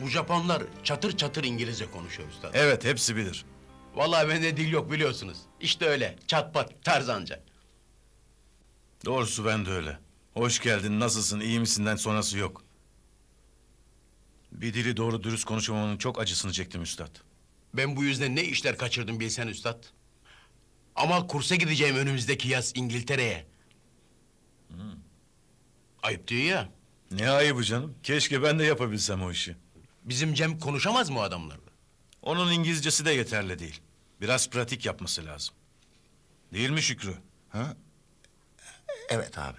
Bu Japonlar çatır çatır İngilizce konuşuyor üstad. Evet, hepsi bilir. Vallahi bende dil yok biliyorsunuz. İşte öyle çat pat tarzanca. Doğrusu ben de öyle. Hoş geldin, nasılsın, iyi misinden sonrası yok. Bir dili doğru dürüst konuşamamanın çok acısını çektim üstad. Ben bu yüzden ne işler kaçırdım bilsen üstad. Ama kursa gideceğim önümüzdeki yaz İngiltere'ye. Ayıp diyor ya. Ne ayıbı canım. Keşke ben de yapabilsem o işi. Bizim Cem konuşamaz mı o adamlarla? Onun İngilizcesi de yeterli değil. Biraz pratik yapması lazım. Değil mi Şükrü? Ha? Evet abi.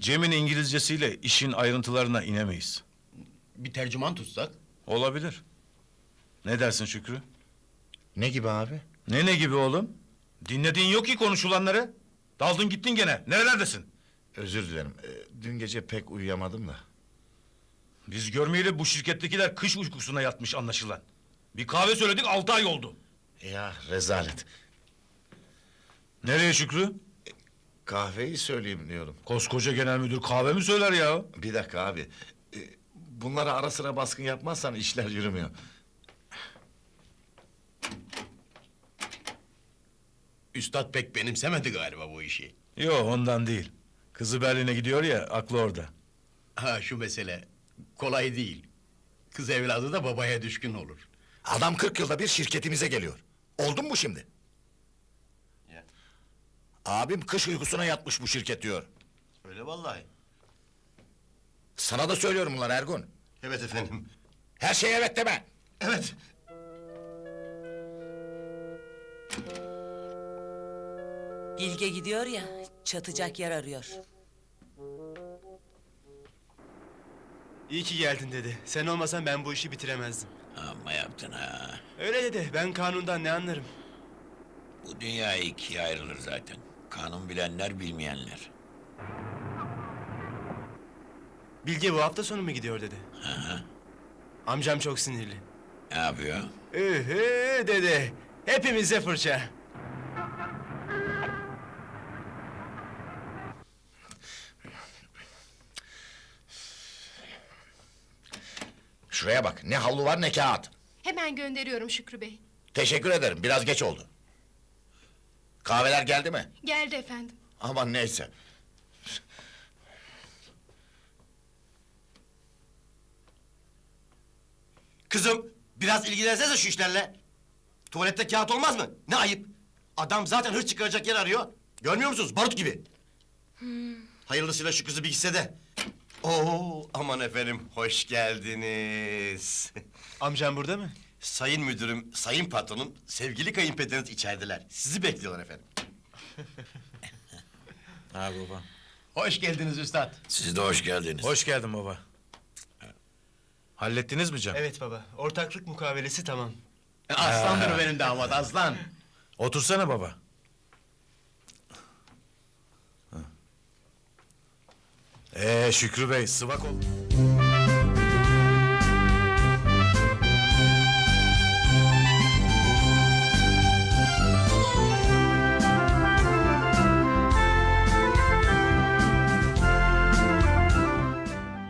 Cem'in İngilizcesiyle işin ayrıntılarına inemeyiz. Bir tercüman tutsak. Olabilir. Ne dersin Şükrü? Ne gibi abi? Ne ne gibi oğlum? Dinlediğin yok ki konuşulanları. Daldın gittin gene. Nerelerdesin? Özür dilerim. Ee, dün gece pek uyuyamadım da. Biz görmeyeli bu şirkettekiler kış uykusuna yatmış anlaşılan. Bir kahve söyledik altı ay oldu. Ya rezalet. Nereye Şükrü? Kahveyi söyleyeyim diyorum. Koskoca genel müdür kahve mi söyler ya? Bir dakika abi. Ee, bunlara ara sıra baskın yapmazsan işler yürümüyor. Üstad pek benimsemedi galiba bu işi. Yok ondan değil. Kızı Berlin'e gidiyor ya aklı orada. Ha şu mesele kolay değil. Kız evladı da babaya düşkün olur. Adam 40 yılda bir şirketimize geliyor. Oldu mu şimdi? Ya. Abim kış uykusuna yatmış bu şirket diyor. Öyle vallahi. Sana da söylüyorum bunlar Ergun. Evet efendim. Her şeye evet deme. Evet. Bilge gidiyor ya, çatacak yer arıyor. İyi ki geldin dedi. Sen olmasan ben bu işi bitiremezdim. Amma yaptın ha. Öyle dedi. Ben kanundan ne anlarım? Bu dünya ikiye ayrılır zaten. Kanun bilenler bilmeyenler. Bilge bu hafta sonu mu gidiyor dedi. Amcam çok sinirli. Ne yapıyor? Ühü dedi. Hepimize fırça. Şuraya bak ne havlu var ne kağıt. Hemen gönderiyorum Şükrü Bey. Teşekkür ederim biraz geç oldu. Kahveler geldi mi? Geldi efendim. Aman neyse. Kızım biraz ilgilensene şu işlerle. Tuvalette kağıt olmaz mı? Ne ayıp. Adam zaten hırs çıkaracak yer arıyor. Görmüyor musunuz? Barut gibi. Hayırlısıyla şu kızı bir gitse de. Oo aman efendim hoş geldiniz. Amcam burada mı? sayın müdürüm, sayın patronum, sevgili kayınpederiniz içerideler. Sizi bekliyorlar efendim. Ha baba. Hoş geldiniz üstad. Siz de hoş geldiniz. Hoş geldin baba. Hallettiniz mi Cem? Evet baba. Ortaklık mukavelesi tamam. Aslandır benim damat aslan. Otursana baba. Ee Şükrü Bey sıvak ol.